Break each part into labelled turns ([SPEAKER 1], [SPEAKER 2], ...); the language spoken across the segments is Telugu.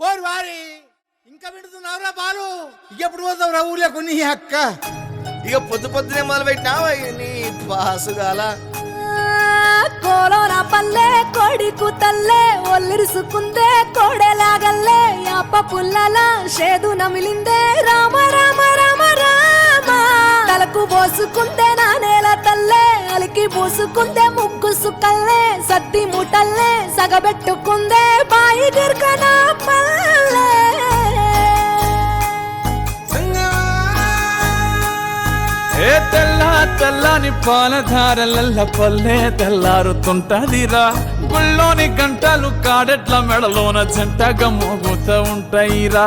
[SPEAKER 1] ఓరి వారి ఇంకా పెడుతున్నావురా బాలు? ఎప్పుడు పోతావురా ఊళ్ళో కొన్ని అక్క?
[SPEAKER 2] ఇక పొద్దు పొద్దునే మొదలు పెట్టినావా నీ పాసుగాల
[SPEAKER 3] కోలోన పల్లె కోడి కూతల్లే ఒల్లిరుసుకుందే కోడెలాగల్లే యాప పుల్లల షేదు నమిలిందే. రామ రామ రామ రామ. తలకు పోసుకుందే నా నేల తల్లే. అలికి పూసుకుందే ముగ్గు సుక్కల్లే సత్తి ముటల్లే సగబెట్టుకుందే బాయి గిర్కన పల్లే.
[SPEAKER 4] ఏ తెల్ల తెల్లని పాలధారలల్ల పల్లే తెల్లారుతుంటదిరా. గుళ్ళోని గంటలు కాడెట్ల మెడలోన జంటగా మోగుతూ ఉంటాయిరా.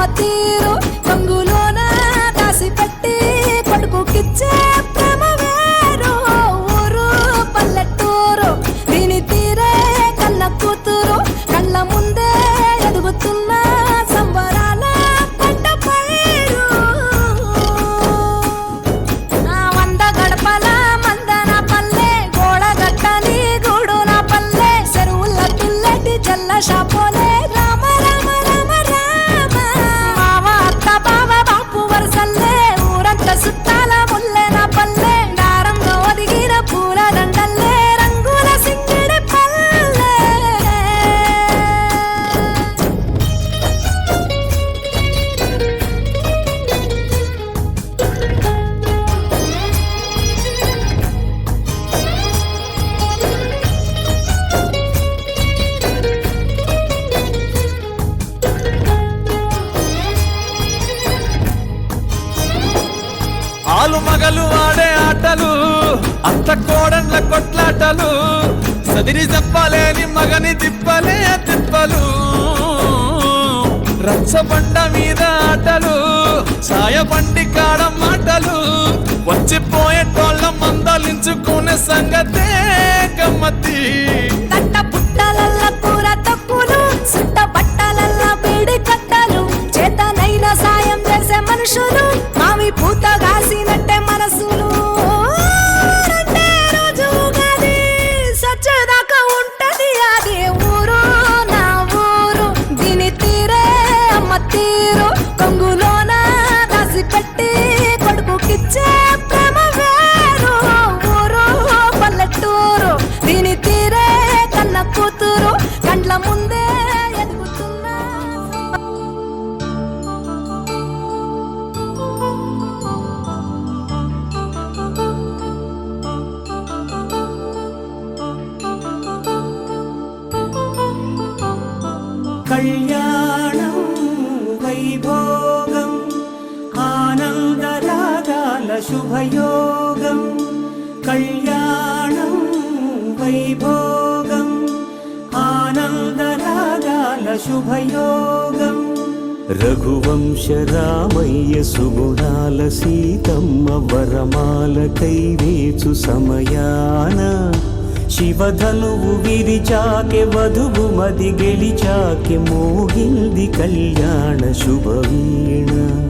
[SPEAKER 4] i matiro కొట్లాటలు సదిరి చెప్పలేని మగని తిప్పలే తిప్పలు. రచ్చబండ మీద ఆటలు. ఛాయబండి కాడ మాటలు. వచ్చిపోయేటోళ్ళ మందలించుకునే సంగతే గమ్మతి
[SPEAKER 3] తట్ట పుట్టలల్ల కూర తక్కువలు సుట్ట బట్టలల్ల బీడి కట్టలు. చేతనైన సాయం చేసే మనుషులు మావి పూత
[SPEAKER 5] ఆనందరాగాల శుభయోగం కళ్యాణం వైభోగం ఆనందరాగాల శుభయోగం. రఘువంశ రామయ్య సుగుణాల సీతమ్మ వరమాల కైవేచు సమయాన. శివధనువు విరిచాకె వధువు మది గెలిచాకె మోగింది కళ్యాణ శుభవీణ.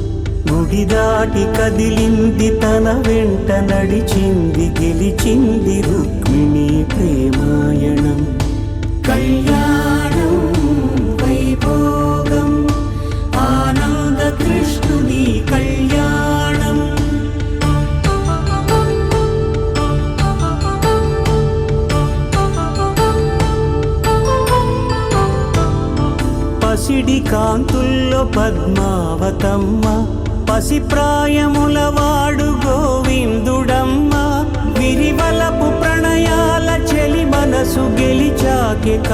[SPEAKER 5] గుడిదాటి కదిలింది తన వెంట నడిచింది గెలిచింది రుక్మిణి ప్రేమాయణం. కళ్యాణ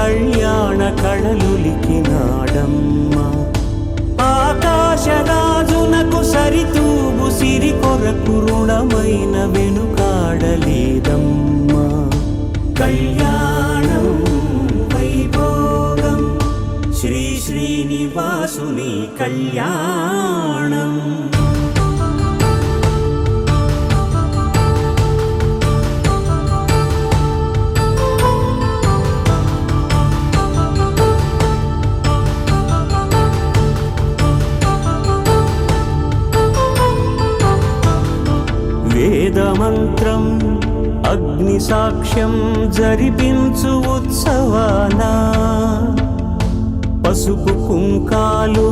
[SPEAKER 5] కళ్యాణ కళలులికినాడమ్మ ఆకాశరాజునకు సరితూగు సిరి కొరకు రుణమైన వెనుకాడలేదమ్మ. కళ్యాణం వైభోగం శ్రీ శ్రీనివాసుని కళ్యాణ మంత్రం అగ్ని సాక్ష్యం జరిపించు ఉత్సవానా. పసుపు కుంకాలు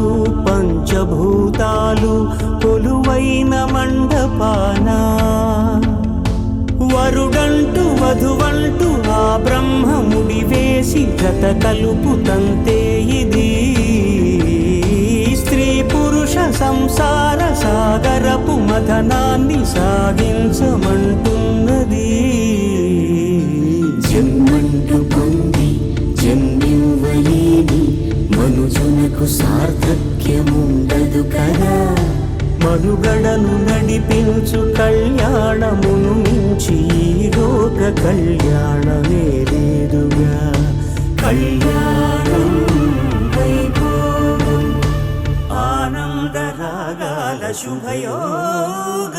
[SPEAKER 5] పంచభూతాలు కొలువైన మండపాన. వరుడంటూ వధువంటూ ఆ బ్రహ్మముడి వేసి గత కలుపు తంతే ఇది. స్త్రీ పురుష సంసార సాగరపు మథనాన్ని సాగించమంటున్నది జన్మంటు పొంది జన్మివ్వలేని మనుజునకు సార్థక్యముండదు కదా. మనుగడను నడిపించు కళ్యాణమును మించి లోక కళ్యాణమే లేదుగా. కళ్యాణం लशुभयोग